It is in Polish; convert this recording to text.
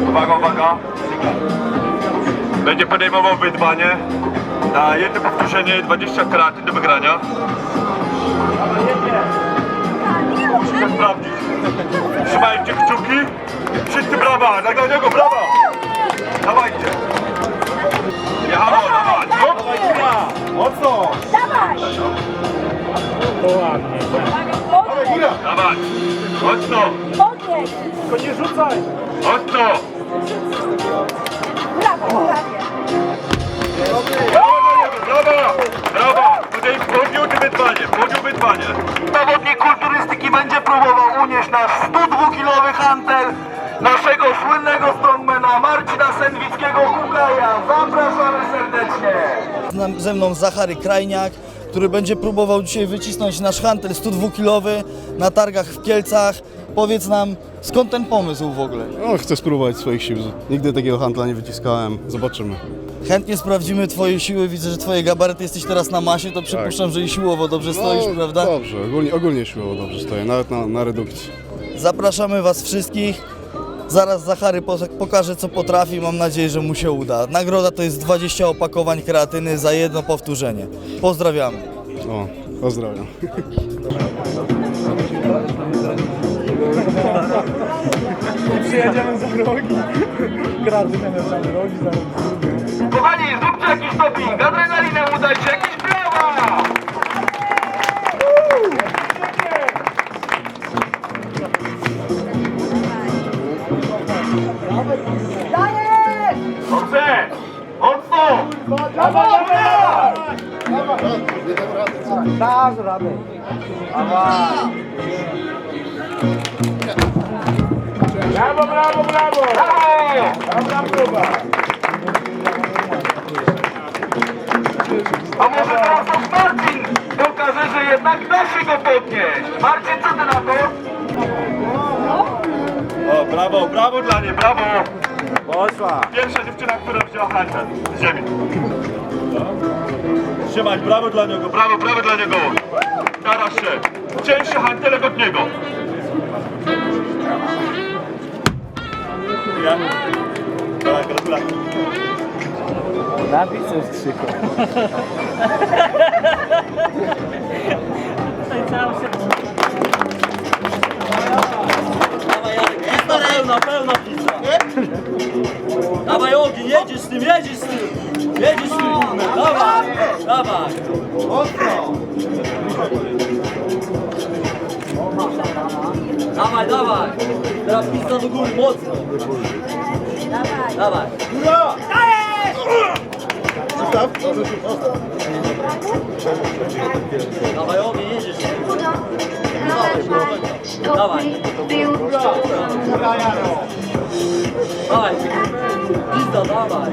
Uwaga, uwaga. Będzie podejmował wyzwanie na jedno powtórzenie 20 kraty do wygrania. Musimy sprawdzić. Trzymajcie kciuki. Wszyscy brawa, dla niego brawa. Dawajcie. Jechamo, dawaj. Hop. Mocno. Dawaj! To ładnie. Podnieś! Dawaj. Mocno. Tylko nie rzucaj! Mocno. Brawo, prawie! Brawo brawo. Brawo. Tutaj podjął to wyzwanie, podjął wyzwanie. Zawodnik kulturystyki będzie próbował unieść nasz 102-kilowy hantel naszego słynnego strongmana Marcina Sędwickiego Kukaja. Zapraszamy serdecznie. Ze mną Zachary Krajniak, który będzie próbował dzisiaj wycisnąć nasz hantel 102-kilowy na targach w Kielcach. Powiedz nam, skąd ten pomysł w ogóle? No, chcę spróbować swoich sił. Nigdy takiego handla nie wyciskałem. Zobaczymy. Chętnie sprawdzimy Twoje siły, widzę, że Twoje gabaryty jesteś teraz na masie, to przypuszczam, że i siłowo dobrze stoisz, prawda? No, Dobrze, ogólnie, ogólnie siłowo dobrze stoję, nawet na, na redukcji. Zapraszamy Was wszystkich. Zaraz Zachary po- pokaże, co potrafi. Mam nadzieję, że mu się uda. Nagroda to jest 20 opakowań kreatyny za jedno powtórzenie. Pozdrawiamy. O, pozdrawiam. Przyjedziemy za rogi. Kreatywne za rogi, za rogi. Kochani, zróbcie jakiś doping, adrenalinę mu dajcie, jakieś brawa! Dobrze! Mocno! Dasz radę. Brawo, brawo, brawo! Brawo! Dobra próba. A może teraz nasz Marcin pokaże, że jednak da się go podnieść. Marcin, co ty na to? O, brawo, brawo dla niej, brawo. Poszła. Pierwsza dziewczyna, która wzięła handel z ziemi. Trzymać, brawo dla niego, brawo, brawo dla niego. Stara się. Cięższy hantelek od niego. Ja? Tak, gratulacje. Krzyku. Pełna, Dawaj ogień, jedziesz z tym, jedziesz z tym. Jedziesz z tym gównem, dawaj, dawaj. Dawaj, dawaj. Teraz pizza do góry, mocno. Dawaj! Dawaj. Dawaj ogień, jedziesz z tym. Dawaj, dawaj. Dawaj. Pizza, dawaj.